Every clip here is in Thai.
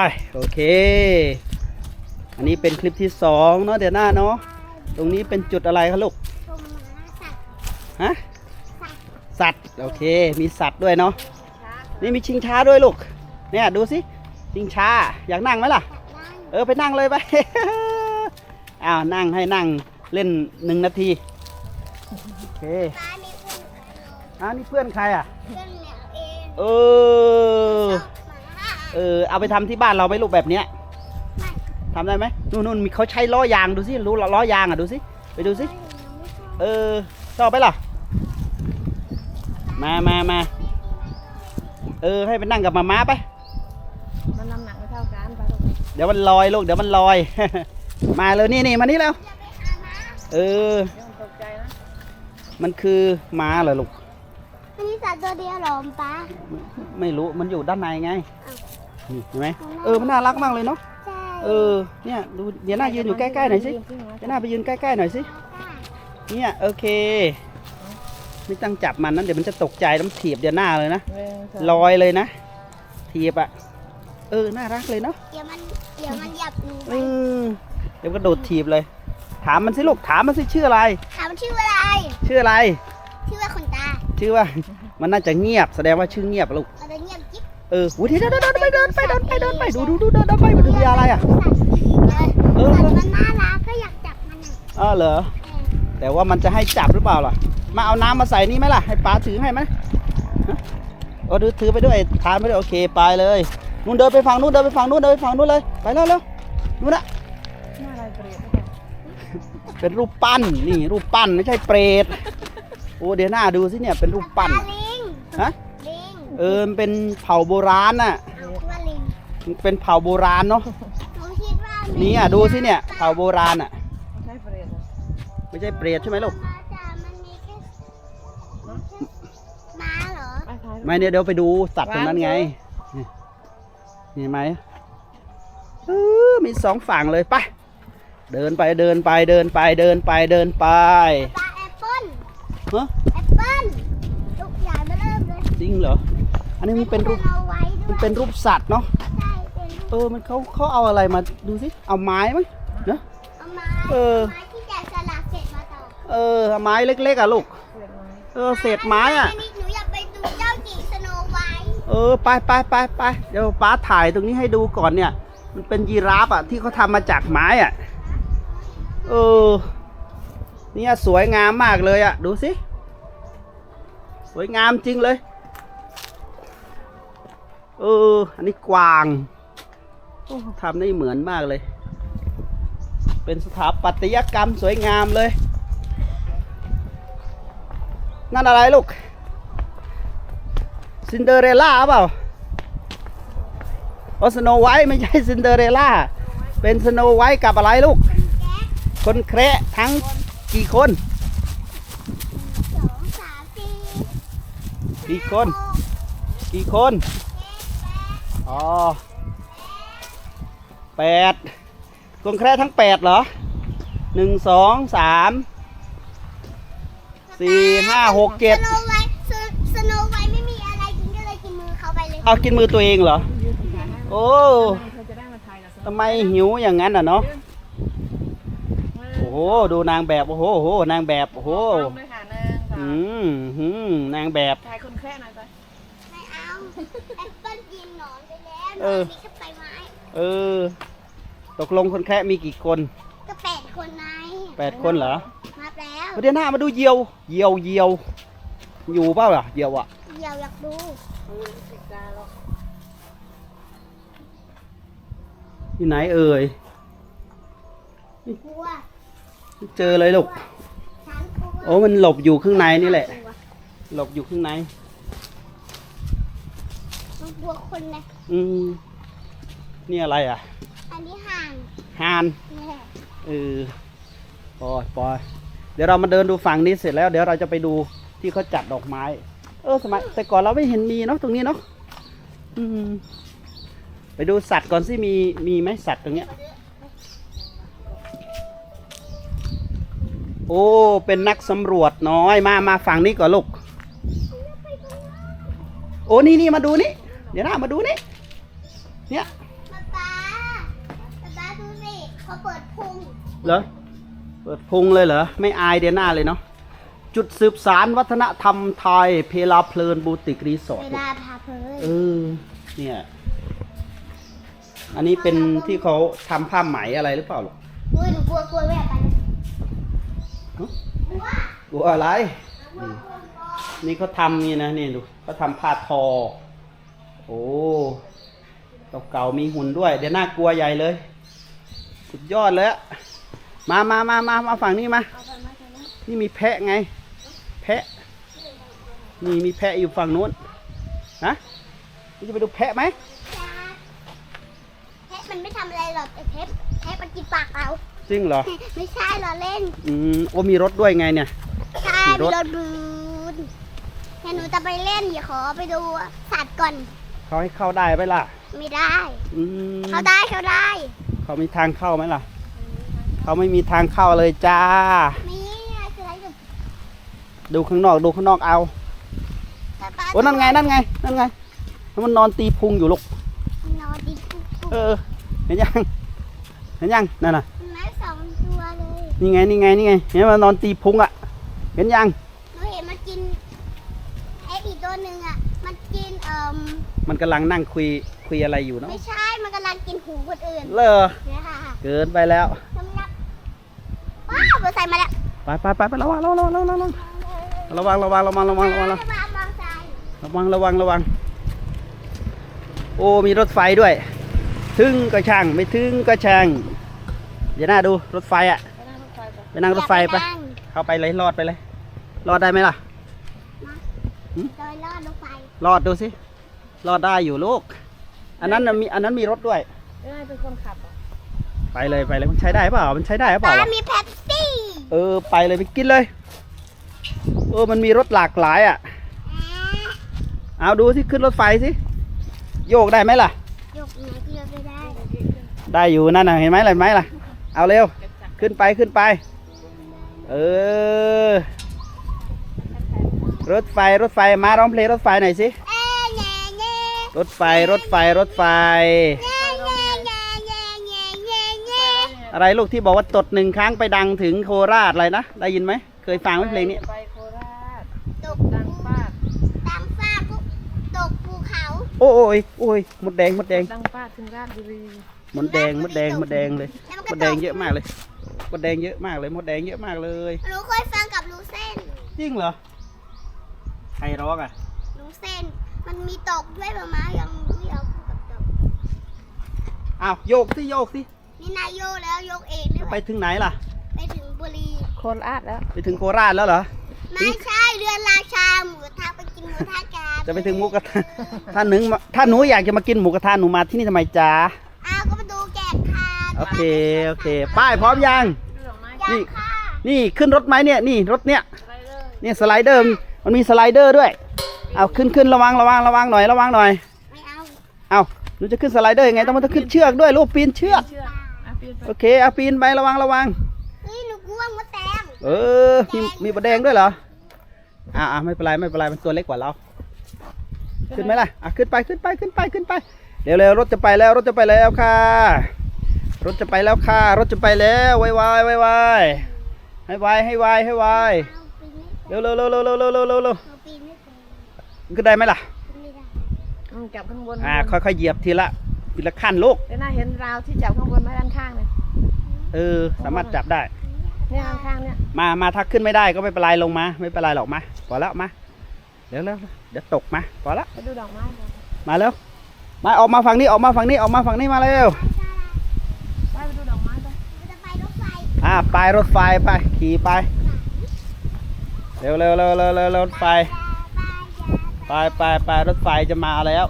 ไปโอเค อันนี้เป็นคลิปที่สองเนาะเดี๋ยวหน้าเนาะตรงนี้เป็นจุดอะไรคะลูกตรงม้าสัตว์ฮะสัตว์สัตว์โอเค มีสัตว์ด้วยเนาะนี่มีชิงช้าด้วยลูกเนี่ยดูสิชิงช้าอยากนั่งไหมล่ะสัตว์นั่งเออไปนั่งเลยไปอ้าวนั่งให้นั่งเล่นหนึ่งนาทีโอเคป้ามีคนขายนมอ้าวนี่เพื่อนใครอะเพื่อนเหนียวเองเออชอบหมา เออเอาไปทำที่บ้านเราไหมลูกแบบเนี้ยไม่ทำได้ไหมนู่นนู่นมีเขาใช้ล้อยางดูสิรู้ล้อยางอะดูสิไปดูสิไม่ไม่ชอบเออชอบไหมล่ะมามามาเออให้ไปนั่งกับมาม้าไปมันน้ำหนักไม่เท่ากันไปลูกเดี๋ยวมันลอยลูกเดี๋ยวมันลอย มาเลยนี่นี่มานี่แล้วจะไปหาม้าเออเดี๋ยวมันตกใจนะมันคือม้าเหรอลูกอันนี้สัตว์ตัวเดียวเหรอป้าไม่รู้มันอยู่ด้านในไงอ้าว นี่เห็นไหมเออมันน่ารักมากเลยเนาะใช่เออเนี่ยดูเดี๋ยวหน้ายืนอยู่ใกล้ๆหน่อยสิเดี๋ยวหน้าไปยืนใกล้ๆหน่อยสิเนี่ยโอเค ไม่ต้องจับมันนะเดี๋ยวมันจะตกใจต้องถีบเดี๋ยวหน้าเลยนะลอยเลยนะถีบอะเออน่ารักเลยเนาะเดี๋ยวมันเดี๋ยวมันหยับหนูไปอืมเดี๋ยวก็โดดถีบเลย ถามมันสิลูกถามมันสิชื่ออะไร ถามชื่ออะไร ชื่ออะไร ชื่อว่าขนตา ชื่อว่า มันน่าจะเงียบแสดงว่าชื่อเงียบอะลูกเราจะเงียบจิ๊บเอออุ้ยเดี๋ยวเดินเดินไปเดิ นไปเดินไปเดินไปดูดูดูเดินเดินไปมันดูมีอะไรอะสัตว์เออเออสัตว์มันน่ารักก็อยากจับมันอะอ๋อเหรอเออแต่ว่ามันจะให้จับหรือเปล่าล่ะ มาเอาน้ำมาใส่นี่ไหมล่ะ ให้ป้าถือให้ไหมฮะเอาถือถือไปด้วยทานไปด้วยโอเคไปเลยนู่นเดินไปฝั่งนู่นเดินไปฝั่งนู่นเดินไปฝั่งนู่นเลยไปแล้วเร็วนู่นน่ะหน้าลายเปรียบเป็นรูปปั้นนี่รูปปั้นไม่ใช่เปรตโอ้เดี๋ยวหน้าดูสิเนี่ยเป็นรูปปั้นปลาลิงฮะลิงเออมันเป็นเผ่าโบราณน่ะ เอาคิดว่าลิงมันเป็นเผ่าโบราณเนาะหนูคิดว่าลิงนี่อะดูสิเนี่ยเผ่าโบราณอะ ไม่ใช่เปรียบไม่ใช่เปรตใช่ไหมลูก มาจ้ะมันมีแค่ม้าเหรอไปถ่ายไม่เนี่ยเดี๋ยวไปดูสัตว์ตรงนั้นไง นี่เห็นไหมเออมีสองฝั่งเลยไป เดินไปเดินไปเดินไปเดินไปเดินไปปลาแอปเปิ้ลฮะแอปเปิ้ลลูกใหญ่มาเริ่มเลยจริงเหรอ อันนี้มันเป็นรูป เอาไว้ด้มัวนยเป็นรูปสัตว์เนาะ ใช่ เป็นรูปเออมันเขาเขาเอาอะไรมาดูสิเอาไม้มั้งเนอะเอาไม้เออไม้ที่แกะสลักเสร็จมาต่อเออเอาไม้เล็กๆอะลูกเปรียบไหมเออเศษไม้อะนนี้หนูอยากไปดูเจ้าจีสโนไวท์เออไปไปไปไปเดี๋ยวป้าถ่ายตรงนี้ให้ดูก่อนเนี่ย มันเป็นยีราฟอะที่เขาทำมาจากไม้อะเออเนี่ยสวยงามมากเลยอะดูสิสวยงามจริงเลยเอออันนี้กวางโอ้ ทำได้เหมือนมากเลย เป็นสถาปัตยกรรมสวยงามเลย นั่นอะไรลูก ซินเดอเรลล่าเปล่าโอสโนไวท์ไม่ใช่ซินเดอเรลล่า เป็นสโนไวท์กับอะไรลูกแก๊สคนแคระทั้งกี่คนสองสามสี่กี่คนหกกี่คน อ๋อ แปดคนแคระทั้งแปดเหรอหนึ่งสองสามสี่ห้าหกเจ็ดสโนไวท์สสโนไวท์ไม่มีอะไรกินก็เลยกินมือเขาไปเลยเอากินมือตัวเองเหรอยืนถ่ายให้โอ้เธอจะได้มาถ่ายกับทำไมหิวอย่างนั้นอะเนาะโอ้โหดูนางแบบโอ้โหโอ้โหนางแบบโอ้โหเลยค่ะนางค่ะอืมหืมนางแบบถ่ายคนแค่หน่อยไป ไม่เอาแอปเปิ้ลกินหนอนไปแล้วหนเออนอมีแค่ใบไม้เออ ตกลงคนแคระมีกี่คนก็แปดคนไงแปดคนเหรอมาแล้วเดี๋ยวหน้ามาดูเหยี่ยวเหยี่ยวเหยี่ยว อยู่เปล่าล่ะเหยี่ยวอะเดี๋ยวอยากดูติดตาเราที่ไหนเอ่ยกลัวไม่เจอเลยลูกฉันกลัวโอ้มันหลบอยู่ข้างในนี่แหละ หลบอยู่ข้างใน มันกลัวคนเลยอืมนี่อะไรอะ อันนี้ห่างฮานแน่เออปล่อยปล่อยเดี๋ยวเรามาเดินดูฝั่งนี้เสร็จแล้ว เดี๋ยวเราจะไปดูที่เขาจัดดอกไม้ เออสมัยแต่ก่อนเราไม่เห็นมีเนาะตรงนี้เนาะอืมไปดูสัตว์ก่อนสิมีมีไหมสัตว์ตรงเนี้ย โอ้เป็นนักสำรวจน้อยมามาฝั่งนี้ก่อนลูก โอ้นี่นี่มาดูนี่ เดี๋ยวนะมาดูนี่ เนี่ยป๊าป๊ป๊าป๊าป๊าดูสิเขาเปิดพุงเหรอ เปิดพุงเลยเหรอ ไม่อายเดียหน้าเลยเนาะ จุดสืบสารวัฒนธรรมไทย เพลาเพลินบูติกรีสอร์เวทลาพาเพลินเออ เนี่ย อันนี้เป็นที่เขาทำผ้าไหมอะไรหรือเปล่าลูกอุ้ยหนูกลัวกลัวแม่ไปเลยฮะกลัวกลัวอะไรนี่นี่เขาทำนี่นะนี่ดูเขาทำผ้าทอ โอ้เก่าๆมีหุ่นด้วย เดี๋ยวน่ากลัวใหญ่เลย สุดยอดเลยอะมามามามามาฝั่งนี้มา นี่มีแพะไง แพะ นี่มีแพะอยู่ฝั่งนู้นนะนี่จะไปดูแพะไหมจ้าเพชรมันไม่ทำอะไรหรอกไอ้เพชรเพชรมันกินปากเรา จริงเหรอ ไม่ใช่เราเล่น อืมโอ้มีรถด้วยไงเนี่ย ใช่ขี่รมีถรถบูนเดี๋ยวหนูจะไปเล่นอย่าขอไปดูสัตว์ก่อน เขาให้เข้าได้ไหมล่ะ ไม่ได้ อืมเขาได้เขาได้ เขามีทางเข้าไหมล่ะ เขาไม่มีทางเข้าเลยจ้า มีอะไรคืออะไรอยู่ดูข้างนอกดูข้างนอกเอาป๊าโอ้นั่นไงนั่นไงนั่นไงมันนอนตีพุงอยู่ลูก นอนดิกุ๊กกุ๊กเออ เห็นยัง เห็นยัง นั่นน่ะมันไม่สองตัวเลยนี่ไงนี่ไงนี่ไง เห็นมันนอนตีพุงอะ เห็นยัง หนูเห็นมันกินไอ้อีกตัวหนึ่งอะ มันกินเอ่ม มันกำลังนั่งคุยคุยอะไรอยู่เนาะไม่ใช่ มันกำลังกินหูคนอื่นเลอเนี่ยค่ะเกินไปแล้วสำหรับว้าวเบอร์ใส่มาแล้วไปไปไปไประวังระวังระวังระวังระวังระวังระวังระวังระวังระวังมามองใส่ระวังระวังระวังโอ้มีรถไฟด้วยถึงก็ช่างไม่ถึงก็ช่างเดี๋ยวหน้าดูรถไฟอะไปนั่งรถไฟไปไปนั่งรถไฟไปเข้าไปเลยรอดไปเลยรอดได้ไหมล่ะโดยรอดรถไฟรอดดูสิร อดได้อยู่ลูก อันนั้นน่ะมีอันนั้นมีรถด้วยเอ้ยเป็นคนขับเหรอไปเลยไปเลยมันใช้ได้เปล่า มันใช้ได้เปล่าป้าวะมีเพปซี่เออไปเลยไปกินเลย เออมันมีรถหลากหลายอะ เอาดูสิขึ้นรถไฟสิโยกได้ไหมล่ะ ยกไหนก็ยกไม่ได้ได้อยู่นั่นน่ะเห็นไหมล่ะเห็นไหมล่ะ เอาเร็ว ขึ้นไปขึ้นไป เออ รถไฟรถไฟมาร้องเพลงรถไฟหน่อยสิเอ้ยแง่แง่ รถไฟรถไฟรถไฟแง่แง่แง่แง่แง่แง่แง่อะไรลูกที่บอกว่าตดหนึ่งครั้งไปดังถึงโคราชอะไรนะ ได้ยินไหม เคยฟังไหมเพลงนี้ ไปโคราชตกดังปากดังฟ้าก็ตกภูเขา โอ้ยโอ้ยมดแดงมดแดงดังปากถึงราชบุรีมดแดงมดแดงมดแดงเลยมดแดงเยอะมากเลยมดแดงเยอะมากเลยมดแดงเยอะมากเลยหนูเคยฟังกับลูเส้นจริงเหรอใครร้องอะลูเส้น มันมีตกด้วยประมายังไม่เอากับตกอ้าวโยกสิโยกสินี่นายโยกแล้วยกเองด้วยไปถึงไหนล่ะ ไปถึงบุรีโคราชแล้วไปถึงโคราชแล้วเหรอไม่ใช่เรือราชาหมูกระทะไปกินหมูกระทะกันจะไปถึงหมูกระทะถ้าหนึ่งมาถ้าหนูอยากจะมากินหมูกระทะหนูมาที่นี่ทำไมจ๊ะอ้าวก็มาดูแกะค่ะโอเคโอเค ป้ายพร้อมยังดูดอกไม้ยังค่ะนี่ขึ้นรถไหมเนี่ยนี่รถเนี่ยไปเลยเนี่ยสไลเดอร์มันมีสไลเดอร์ด้วย เอาขึ้นขึ้นระวังระวังระวังหน่อยระวังหน่อยไม่เอาเอาหนูจะขึ้นสไลเดอร์ยังไงต้องมันต้องขึ้นเชือกด้วยลูกปีนเชือกเชือกอะปีนไปโอเคเอาปีนไประวังระวัง เฮ้ยหนูกลัวมดแดงเออมีมีประแดงด้วยเหรออ่าอ่าไม่เป็นไรไม่เป็นไรมันตัวเล็กกว่าเรา ขึ้นไหมล่ะอะขึ้นไปขึ้นไปขึ้นไปขึ้นไปเร็วเร็วรถจะไปแล้วรถจะไปแล้วค่ะ รถจะไปแล้วค่ะ รถจะไปแล้วไวไวไวไวให้ไวให้ไวให้ไวเอาปีนไม่เป็นเร็วเร็วเร็วเร็วเร็วเร็วเร็วเร็ว ขึ้นได้ไหมล่ะไม่ได้อืมจับข้างบนอ่าค่อยๆเหยียบทีละทีละขั้นลูกเดี๋ยวน่าเห็นราวที่จับข้างบนไหมด้านข้างเลยเออ สามารถจับได้ เนี่ยด้านข้างเนี่ยมามาถ้าขึ้นไม่ได้ก็ไม่เป็นไรลงมา ไม่เป็นไรหรอกมาพอแล้วมาเร็วเร็วเดี๋ยวตกมาพอละไปดูดอกไม้ก่อนมาเร็วมาออกมาฝั่งนี้ออกมาฝั่งนี้ออกมาฝั่งนี้มาเร็วไปไปดูดอกไม้ไปเราจะไปรถไฟอ่าไปรถไฟไปขี่ไปเร็วเร็วเร็วเร็วเร็วรถไฟ ไปไปไปรถไฟจะมาแล้ว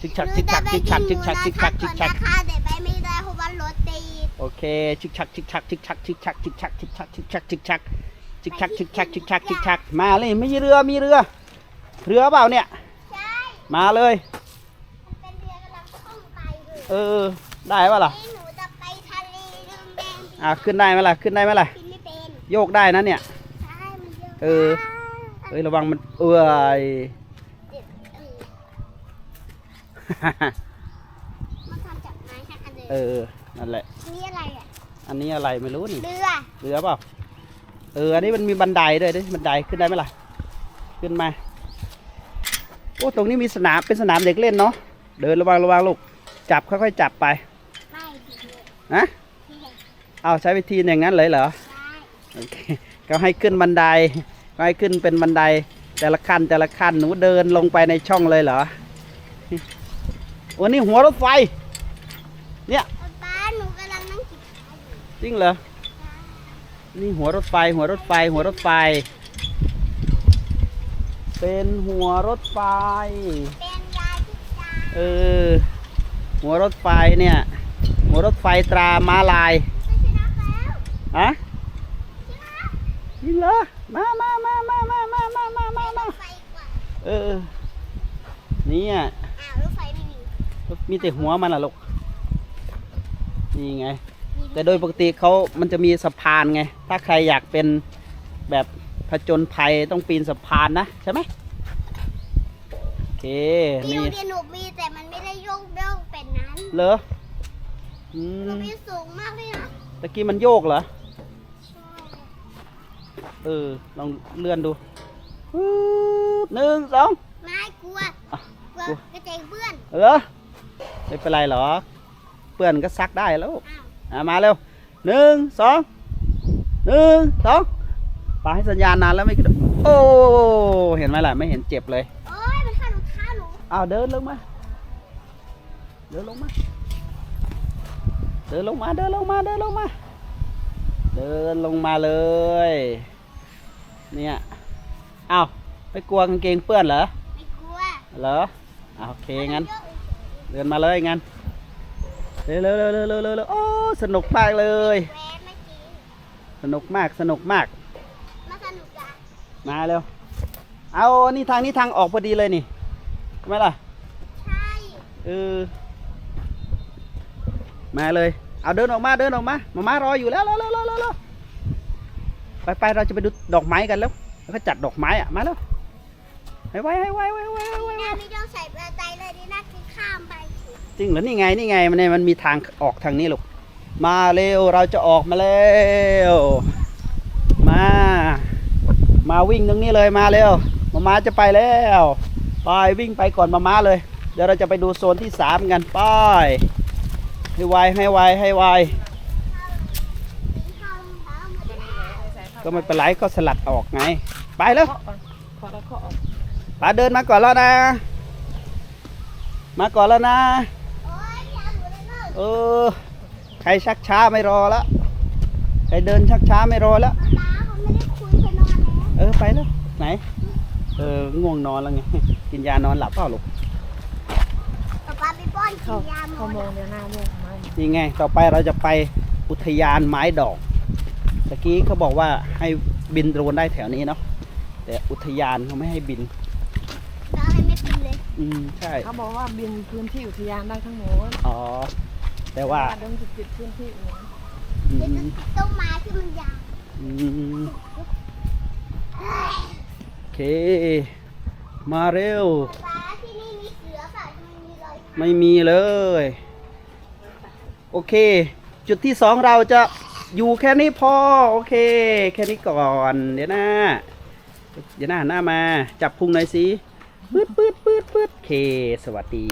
ชิกชักชิกชักชิกชักชิกชักชิกชักชิกชักค่ะแต่ไปไม่ได้เพราะว่ารถติดโอเคชิกชักชิกชักชิกชักชิกชักชิกชักชิกชักชิกชักชิกชักชิกชักชิกชักชิกชักชิกชักมาเลยไม่ใช่เรือมีเรือ เรือเปล่าเนี่ยใช่มาเลยมันเป็นเรือกำลังท่องไปเลยเออได้ปะล่ะนี่หนูจะไปทะเลลืมแดงอ่าขึ้นได้ไหมล่ะขึ้นได้ไหมล่ะกินไม่เป็นโยกได้นะเนี่ยใช่มันเยอะเออเอ้ยระวังมันเอ้ยเจ็บเออ มันทำจากไม้เออนั่นแหละ นี่อะไรอะ อันนี้อะไรไม่รู้นี่เรือเรือเปล่าเอออันนี้มันมีบันไดด้วยดิบันไดขึ้นได้ไหมล่ะ ขึ้นมาโอ้ตรงนี้มีสนามเป็นสนามเด็กเล่นเนาะเดินระวังระวังลูกจับค่อยๆจับไปไม่ดีเลยฮะเอาใช้วิธีอย่างนั้นเลยเหรอใช่โอเคก็ให้ขึ้นบันไดก็ให้ขึ้นเป็นบันไดแต่ละขั้นแต่ละขั้นหนูเดินลงไปในช่องเลยเหรอ โอ้นี่หัวรถไฟ เนี่ยป้าหนูกำลังนั่งกินข้าวอยู่จริงเหรอ นี่หัวรถไฟ หัวรถไฟ หัวรถไฟ เป็นหัวรถไฟ เป็นยายที่จาเออ หัวรถไฟเนี่ย หัวรถไฟตราม้าลายไม่ชนะแล้วฮะจริงเหรอ มามามามามามามามามามาไฟกว่าเออเนี่ย อ้าวรถไฟไม่ มีมีแต่หัวมันล่ะลูกนี่ไงมีแต่โดยปกติเขามันจะมีสะพานไง ถ้าใครอยากเป็นแบบผจญภัยต้องปีนสะพานนะใช่ไหมโอเคที่โรนี่งเรียนหนูมีแต่มันไม่ได้โยกโยกเป็นนั้นเหรออืหนูมมีสูงมากเลยนะตะกี้มันโยกเหรอ เออ ลองเลื่อนดูปึ๊บหนึ่งสองไม่กลัวอะกลัวกลัวกระเจงเพื่อนเออ ไม่เป็นไรหรอกเปื่อนก็ซักได้แล้วอ้าวอะมาเร็วหนึ่งสองหนึ่งสองปาให้สัญญาณนานแล้วไม่กระโดดโอ้เห็นไหมล่ะไม่เห็นเจ็บเลยโอ้ยมันฆ่ารองเท้าหนูอ้าวเดินลงมา เดินลงมา เดินลงมาเดินลงมาเดินลงมาเดินลงมาเลย เนี่ยอ้าวไม่กลัวกางเกงเปื้อนเหรอไม่กลัวเหรออะโอเคงั้นโยก เดินมาเลยงั้นเร็วเร็วเร็วเร็วเร็วเร็วเร็วโอ้สนุกมากเลยแหวนเมื่อกี้สนุกมากสนุกมากมาสนุกจ้ะมาเร็วเอานี่ทางนี้ทางออกพอดีเลยนี่ใช่ไหมล่ะใช่เออมาเลย เอาเดินออกมาเดินออกมามามารออยู่แล้วเร็วเร็วเร็วเร็วเร็วไปไปเราจะไปดูดอกไม้กันแล้วแล้วก็จัดดอกไม้อะมาแล้วให้ไวให้ไวให้ไวให้ไวให้ไวน่าไม่ต้องใส่เบอร์ใจเลยนี่ จริงเหรอนี่ไงนี่ไงมันเนี่ยมันมีทางออกทางนี้ลูกมาเร็วเราจะออกมาเร็วมา มาวิ่งตรงนี้เลยมาเร็วมาม้าจะไปแล้วไปวิ่งไปก่อนมาม้าเลย เดี๋ยวเราจะไปดูโซนที่สามกันไปให้ไวให้ไวให้ไวให้ไวก็ไม่เป็นไรก็สลัดออกไง ไปแล้วเคาเราเคาะออกปาเดินมาก่อนแล้วนะ มาก่อนแล้วนะ เออ ใครชักช้าไม่รอแล้วใครเดินชักช้าไม่รอแล้วป้าเขาไม่ได้คุยกันนอนแล้วเออไปแล้วไหน เออง่วงนอนแล้วไง กินยานอนหลับเปล่าลูกป้าป้าไปป้อนกิเข้านยาหมเข้าดมองเดี๋ยวหน้าม่วงมานี่ไง ต่อไปเราจะไปอุทยานไม้ดอกตะกี้เขาบอกว่าให้บินโดรนได้แถวนี้เนาะแต่อุทยานเขาไม่ให้บินเราให้ไม่กินเลย อืมใช่เขาบอกว่าบินพื้นที่อุทยานได้ทั้งหมดอ๋อ แต่ว่าเดินจุดๆพื้นที่อื่นอืเดี๋ยวจะมติดต้นไม้ที่มันยาวอืมโอเค มาเร็วป้าที่นี่มีเสือเปล่าทำไมมีรอยเท้าไม่มีเลย โอเค จุดที่สองเราจะอยู่แค่นี้พอ โอเค แค่นี้ก่อน เดี๋ยวหน้าเดี๋ยวหน้าหันหน้ามา จับพุงหน่อยสิปืดปืดปืดปืดโอเค สวัสดี